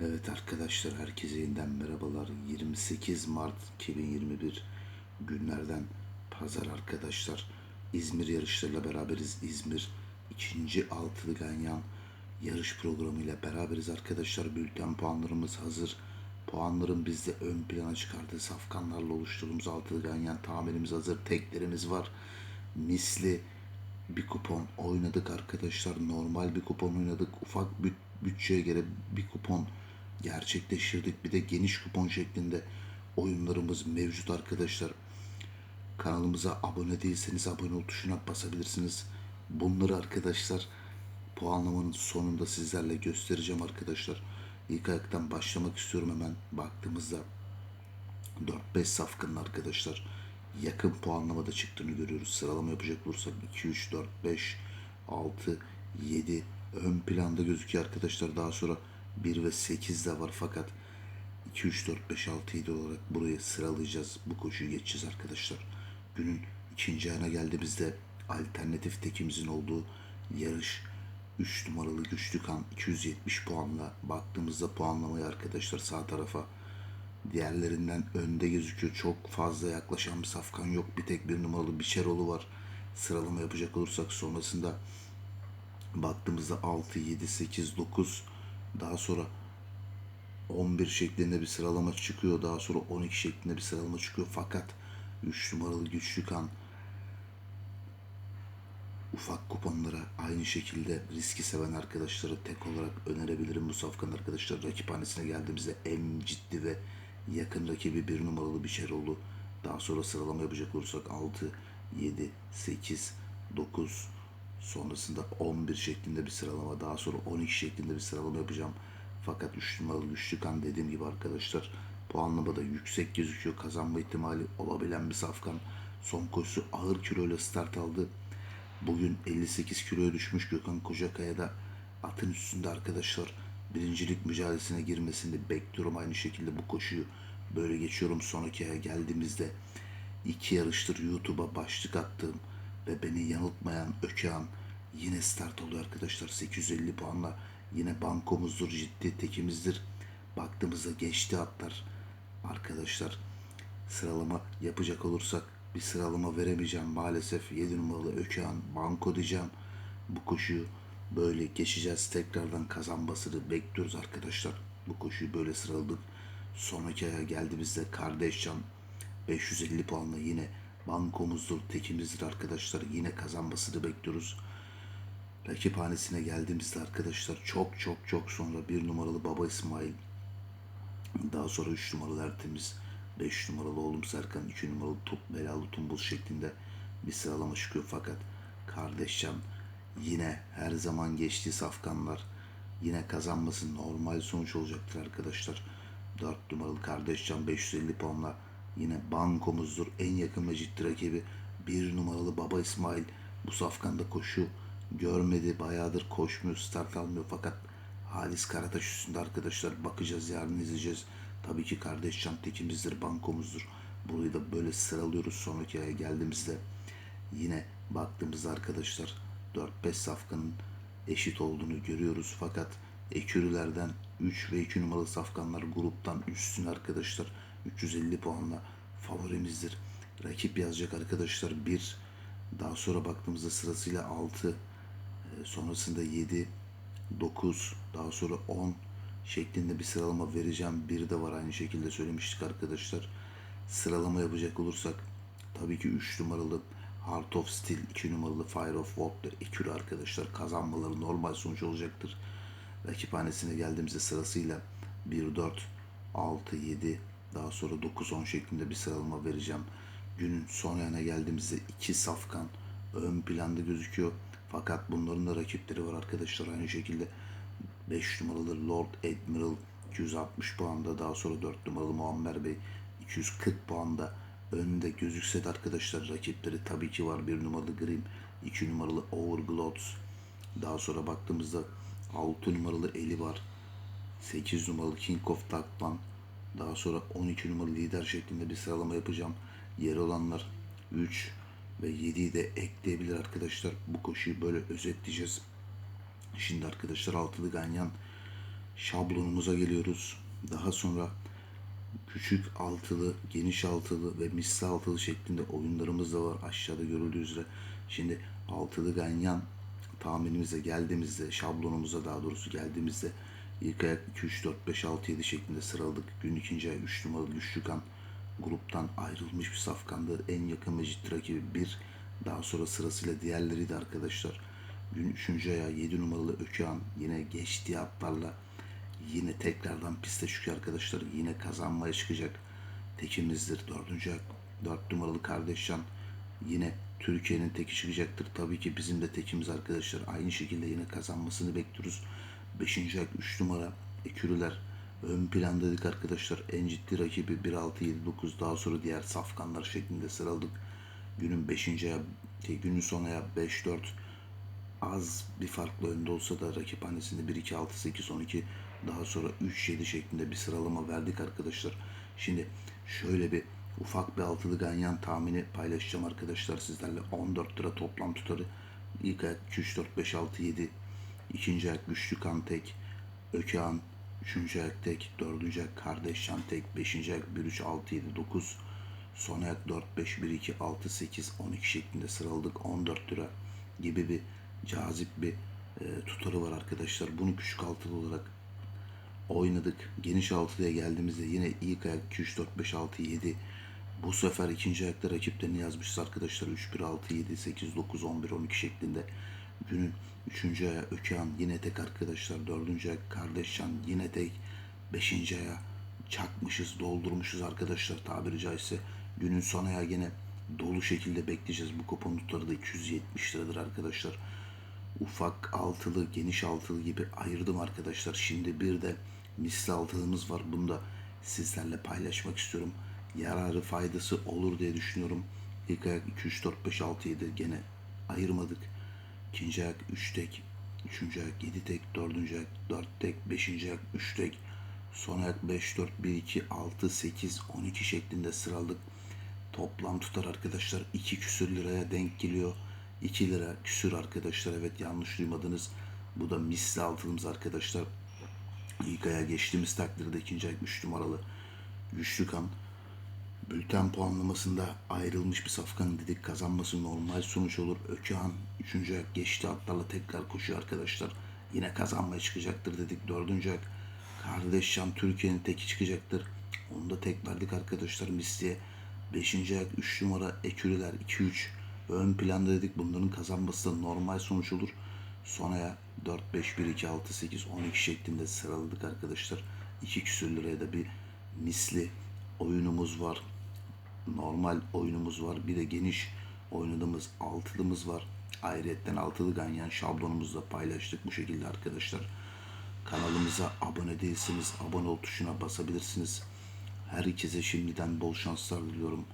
Evet arkadaşlar herkese yeniden merhabalar. 28 Mart 2021 günlerden pazar arkadaşlar. İzmir yarışlarıyla beraberiz. İzmir ikinci altılı ganyan yarış programıyla beraberiz arkadaşlar. Bülten puanlarımız hazır. Puanların bizde ön plana çıkardığı safkanlarla oluşturduğumuz altılı ganyan tahminimiz hazır. Teklerimiz var. Misli bir kupon oynadık arkadaşlar. Normal bir kupon oynadık. Ufak büt- bütçeye göre bir kupon gerçekleştirdik. Bir de geniş kupon şeklinde oyunlarımız mevcut arkadaşlar. Kanalımıza abone değilseniz abone ol tuşuna basabilirsiniz. Bunları arkadaşlar puanlamanın sonunda sizlerle göstereceğim arkadaşlar. İlk ayaktan başlamak istiyorum hemen baktığımızda 4-5 safkanın arkadaşlar yakın puanlamada çıktığını görüyoruz. Sıralama yapacak olursak 2, 3, 4, 5, 6, 7 ön planda gözüküyor arkadaşlar. Daha sonra 1 ve 8 de var fakat 2, 3, 4, 5, 6, 7 olarak buraya sıralayacağız. Bu koşuyu geçeceğiz arkadaşlar. Günün ikinci ayına geldiğimizde alternatif tekimizin olduğu yarış 3 numaralı güçlü kan 270 puanla baktığımızda puanlamayı arkadaşlar sağ tarafa diğerlerinden önde gözüküyor. Çok fazla yaklaşan bir safkan yok. Bir tek bir numaralı Biçeroğlu var. Sıralama yapacak olursak sonrasında baktığımızda 6, 7, 8, 9 daha sonra 11 şeklinde bir sıralama çıkıyor. Daha sonra 12 şeklinde bir sıralama çıkıyor. Fakat 3 numaralı güçlü kan ufak kuponlara aynı şekilde riski seven arkadaşlara tek olarak önerebilirim bu safkan arkadaşlar. Rakiphanesine geldiğimizde en ciddi ve yakın rakibi bir numaralı bir Şeroğlu. Daha sonra sıralama yapacak olursak 6, 7, 8, 9 sonrasında 11 şeklinde bir sıralama daha sonra 12 şeklinde bir sıralama yapacağım. Fakat 3 numaralı güçlü kan dediğim gibi arkadaşlar puanlamada yüksek gözüküyor. Kazanma ihtimali olabilen bir safkan. Son koşusu ağır kiloyla start aldı. Bugün 58 kiloya düşmüş Gökhan Kocakaya da atın üstünde arkadaşlar birincilik mücadelesine girmesini bekliyorum. Aynı şekilde bu koşuyu böyle geçiyorum. Sonraki aya geldiğimizde iki yarıştır YouTube'a başlık attığım ve beni yanıltmayan Ökehan yine start oluyor arkadaşlar. 850 puanla yine bankomuzdur, ciddi tekimizdir. Baktığımızda geçti atlar arkadaşlar sıralama yapacak olursak bir sıralama veremeyeceğim maalesef. 7 numaralı Ökehan Banko diyeceğim. Bu koşuyu böyle geçeceğiz. Tekrardan kazanmasını bekliyoruz arkadaşlar. Bu koşuyu böyle sıraladık. Sonraki aya geldiğimizde Kardeşcan 550 puanla yine bankomuzdur tekimizdir arkadaşlar yine kazanmasını bekliyoruz rakiphanesine geldiğimizde arkadaşlar çok çok çok sonra bir numaralı Baba İsmail daha sonra 3 numaralı Ertemiz, 5 numaralı oğlum Serkan, 2 numaralı Top Belalı Tumbul şeklinde bir sıralama çıkıyor. Fakat Kardeşcan yine her zaman geçtiği safkanlar yine kazanması normal sonuç olacaktır arkadaşlar. 4 numaralı Kardeşcan 550 puanla yine bankomuzdur. En yakın ve ciddi rakibi 1 numaralı Baba İsmail bu safkanda koşu görmedi. Bayağıdır koşmuyor, start almıyor fakat Halis Karataş üstünde arkadaşlar bakacağız yarın izleyeceğiz. Tabii ki kardeş can tekimizdir, bankomuzdur. Burayı da böyle sıralıyoruz sonraki aya geldiğimizde. Yine baktığımızda arkadaşlar 4-5 safkanın eşit olduğunu görüyoruz. Fakat ekürülerden 3 ve 2 numaralı safkanlar gruptan üstün arkadaşlar. 350 puanla favorimizdir. Rakip yazacak arkadaşlar 1. Daha sonra baktığımızda sırasıyla 6. Sonrasında 7, 9 daha sonra 10 şeklinde bir sıralama vereceğim. Bir de var aynı şekilde söylemiştik arkadaşlar. Sıralama yapacak olursak tabii ki 3 numaralı Heart of Steel, 2 numaralı Fire of Water, ekürü arkadaşlar kazanmaları normal sonuç olacaktır. Rakiphanesine geldiğimizde sırasıyla 1, 4, 6, 7 daha sonra 9, 10 şeklinde bir sıralama vereceğim. Günün son yana geldiğimizde 2 safkan ön planda gözüküyor. Fakat bunların da rakipleri var arkadaşlar. Aynı şekilde 5 numaralı Lord Admiral 260 puanda daha sonra 4 numaralı Muammer Bey 240 puanda önünde gözükse de arkadaşlar rakipleri tabii ki var. 1 numaralı Grim 2 numaralı Overglots daha sonra baktığımızda 6 numaralı Eli var 8 numaralı King of Darkman daha sonra 12 numaralı lider şeklinde bir sıralama yapacağım. Yer olanlar 3 ve 7'yi de ekleyebilir arkadaşlar. Bu koşuyu böyle özetleyeceğiz. Şimdi arkadaşlar altılı ganyan şablonumuza geliyoruz. Daha sonra küçük altılı, geniş altılı ve misli altılı şeklinde oyunlarımız da var aşağıda görüldüğü üzere. Şimdi altılı ganyan tahminimize geldiğimizde, şablonumuza daha doğrusu geldiğimizde ilk ayak 2, 3, 4, 5, 6, 7 şeklinde sıraladık. Gün ikinci ayak 3 numaralı güçlü kan gruptan ayrılmış bir safkandı. En yakın ve ciddi rakibi 1. Daha sonra sırasıyla diğerleri de arkadaşlar. Gün 3. ayağı 7 numaralı Ökehan yine geçtiği atlarla yine tekrardan piste çıkıyor arkadaşlar. Yine kazanmaya çıkacak tekimizdir. 4. ayak 4 numaralı Kardeşcan yine Türkiye'nin teki çıkacaktır. Tabii ki bizim de tekimiz arkadaşlar. Aynı şekilde yine kazanmasını bekliyoruz. 5. ayak 3 numara Ekürüler ön planda dedik arkadaşlar. En ciddi rakibi 1 6 7 9 daha sonra diğer safkanlar şeklinde sıraladık. Günün 5. ayağı günün son ayağı 5 4 az bir farklı önde olsa da rakip hanesinde 1 2 6 8 12 daha sonra 3 7 şeklinde bir sıralama verdik arkadaşlar. Şimdi şöyle bir ufak bir altılı ganyan tahmini paylaşacağım arkadaşlar sizlerle. 14 lira toplam tutarı. İlk ayak 2 3 4 5 6 7 İkinci ayak güçlü kan tek. Ökehan. Üçüncü ayak tek. Dördüncü ayak kardeş can tek. Beşinci ayak 1 3 6 7 9. Son ayak 4 5 1 2 6 8 12 şeklinde sıraladık. 14 lira gibi bir cazip bir e, tutarı var arkadaşlar. Bunu küçük altılı olarak oynadık. Geniş altılıya geldiğimizde yine ilk ayak 2 3 4 5 6 7 bu sefer ikinci ayakta rakiplerini yazmışız arkadaşlar. 3 1 6 7 8 9 11 12 şeklinde. Günün üçüncü ayağı Ökehan yine tek arkadaşlar. Dördüncü ayak Kardeşcan yine tek. Beşinci ayağı çakmışız, doldurmuşuz arkadaşlar tabiri caizse. Günün son ayağı yine dolu şekilde bekleyeceğiz. Bu kupon tutarı da 270 liradır arkadaşlar ufak altılı, geniş altılı gibi ayırdım arkadaşlar. Şimdi bir de misli altılımız var. Bunu da sizlerle paylaşmak istiyorum. Yararı faydası olur diye düşünüyorum. İlk ayak 2, 3, 4, 5, 6, 7 gene ayırmadık. İkinci ayak 3 tek. Üçüncü ayak 7 tek. Dördüncü ayak 4 tek. Beşinci ayak 3 tek. Son ayak 5, 4, 1, 2, 6, 8, 12 şeklinde sıraladık. Toplam tutar arkadaşlar 2 küsür liraya denk geliyor. 2 lira küsür arkadaşlar. Evet yanlış duymadınız. Bu da misli altınımız arkadaşlar. İlk aya geçtiğimiz takdirde ikinci ay 3 numaralı güçlü kan. Bülten puanlamasında ayrılmış bir safkan dedik. Kazanması normal sonuç olur. Ökehan 3. ayak geçti atlarla tekrar koşuyor arkadaşlar. Yine kazanmaya çıkacaktır dedik. 4. ayak Kardeş Can Türkiye'nin teki çıkacaktır. Onu da tek arkadaşlar misliye. 5. ayak 3 numara Ekürüler 2-3 ön planda dedik. Bunların kazanması da normal sonuç olur. Sonraya 4, 5, 1, 2, 6, 8, 12 şeklinde sıraladık arkadaşlar. 2 küsür liraya da bir misli oyunumuz var. Normal oyunumuz var. Bir de geniş oynadığımız altılımız var. Ayrıyetten altılı ganyan şablonumuzu da paylaştık bu şekilde arkadaşlar. Kanalımıza abone değilseniz abone ol tuşuna basabilirsiniz. Herkese şimdiden bol şanslar diliyorum.